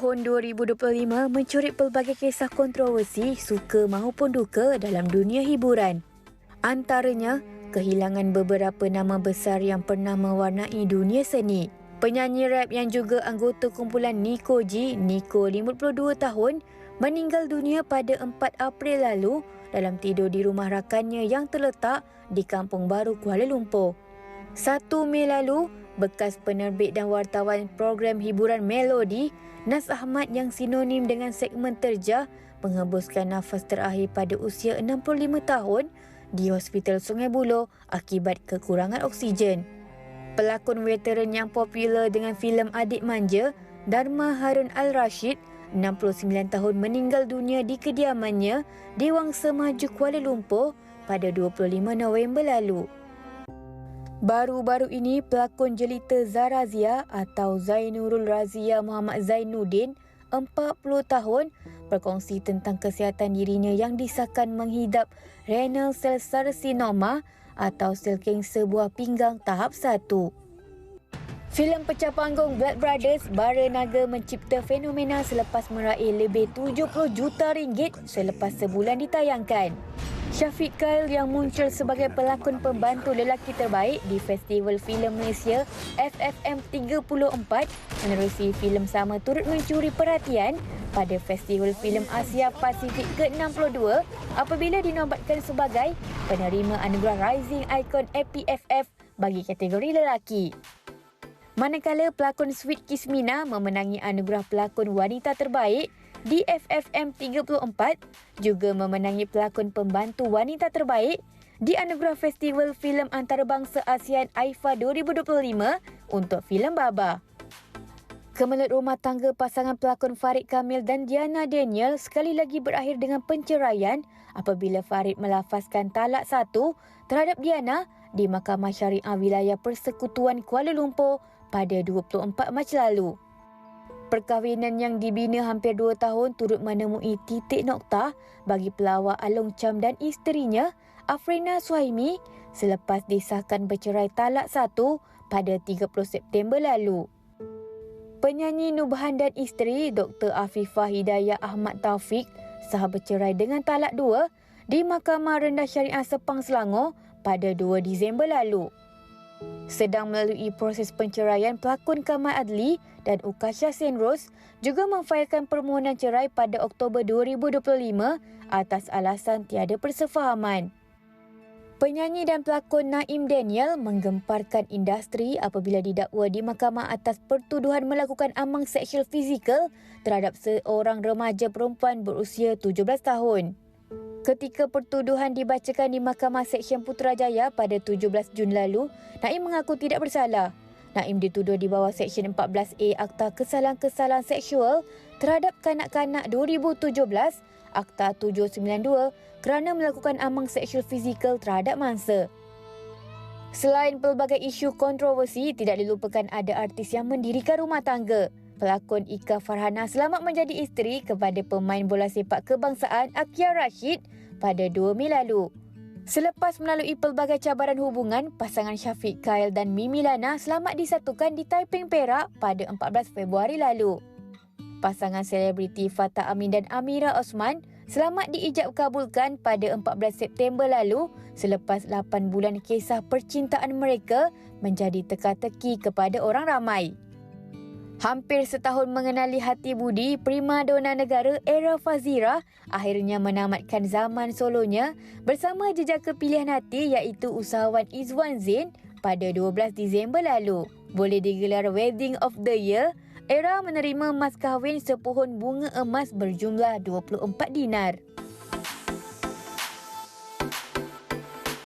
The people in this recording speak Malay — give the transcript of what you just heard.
Tahun 2025 mencurit pelbagai kisah kontroversi, suka maupun duka dalam dunia hiburan. Antaranya, kehilangan beberapa nama besar yang pernah mewarnai dunia seni. Penyanyi rap yang juga anggota kumpulan Nico G, Nico 52 tahun, meninggal dunia pada 4 April lalu dalam tidur di rumah rakannya yang terletak di Kampung Baru Kuala Lumpur. 1 Mei lalu, bekas penerbit dan wartawan program hiburan Melody, Nas Ahmad yang sinonim dengan segmen terjah, menghembuskan nafas terakhir pada usia 65 tahun di Hospital Sungai Buloh akibat kekurangan oksigen. Pelakon veteran yang popular dengan filem Adik Manja, Dharma Harun Al-Rashid, 69 tahun meninggal dunia di kediamannya di Wangsa Maju Kuala Lumpur pada 25 November lalu. Baru-baru ini, pelakon jelita Zarazia atau Zainurul Razia Muhammad Zainuddin, 40 tahun, berkongsi tentang kesihatan dirinya yang disahkan menghidap renal sel carcinoma atau sel kanser buah pinggang tahap 1. Filem pecah panggung Black Brothers Bara Naga mencipta fenomena selepas meraih lebih 70 juta ringgit selepas sebulan ditayangkan. Syafiq Kyle yang muncul sebagai pelakon pembantu lelaki terbaik di Festival Filem Malaysia FFM 34 menerusi filem sama turut mencuri perhatian pada Festival Filem Asia Pasifik ke-62 apabila dinobatkan sebagai penerima anugerah Rising Icon APFF bagi kategori lelaki. Manakala pelakon Sweet Kismina memenangi anugerah pelakon wanita terbaik di FFM 34 juga memenangi pelakon pembantu wanita terbaik di Anugerah Festival Filem Antarabangsa ASEAN AIFA 2025 untuk filem Baba. Kemelut rumah tangga pasangan pelakon Farid Kamil dan Diana Daniel sekali lagi berakhir dengan penceraian apabila Farid melafazkan talak satu terhadap Diana di Mahkamah Syariah Wilayah Persekutuan Kuala Lumpur pada 24 Mac lalu. Perkahwinan yang dibina hampir dua tahun turut menemui titik noktah bagi pelawak Along Cham dan isterinya, Afrina Suhaimi, selepas disahkan bercerai talak satu pada 30 September lalu. Penyanyi Nubahan dan isteri Dr. Afifah Hidayah Ahmad Taufik sah bercerai dengan talak dua di Mahkamah Rendah Syariah Sepang Selangor pada 2 Disember lalu sedang melalui proses penceraian pelakon Kamal Adli dan Ukasha Senros juga memfailkan permohonan cerai pada Oktober 2025 atas alasan tiada persefahaman. Penyanyi dan pelakon Naim Daniel menggemparkan industri apabila didakwa di mahkamah atas pertuduhan melakukan amang seksual fizikal terhadap seorang remaja perempuan berusia 17 tahun. Ketika pertuduhan dibacakan di Mahkamah Seksyen Putrajaya pada 17 Jun lalu, Naim mengaku tidak bersalah. Naim dituduh di bawah Seksyen 14A Akta Kesalahan-Kesalahan Seksual terhadap kanak-kanak 2017, Akta 792 kerana melakukan amang seksual fizikal terhadap mangsa. Selain pelbagai isu kontroversi, tidak dilupakan ada artis yang mendirikan rumah tangga pelakon Ika Farhana selamat menjadi isteri kepada pemain bola sepak kebangsaan Akia Rashid pada 2 Mei lalu. Selepas melalui pelbagai cabaran hubungan, pasangan Syafiq Kyle dan Mimi Lana selamat disatukan di Taiping Perak pada 14 Februari lalu. Pasangan selebriti Fatah Amin dan Amira Osman selamat diijab kabulkan pada 14 September lalu selepas 8 bulan kisah percintaan mereka menjadi teka-teki kepada orang ramai. Hampir setahun mengenali hati budi, prima dona negara era Fazira akhirnya menamatkan zaman solonya bersama jejak kepilihan hati iaitu usahawan Izwan Zain pada 12 Disember lalu. Boleh digelar Wedding of the Year, era menerima mas kahwin sepuhun bunga emas berjumlah 24 dinar.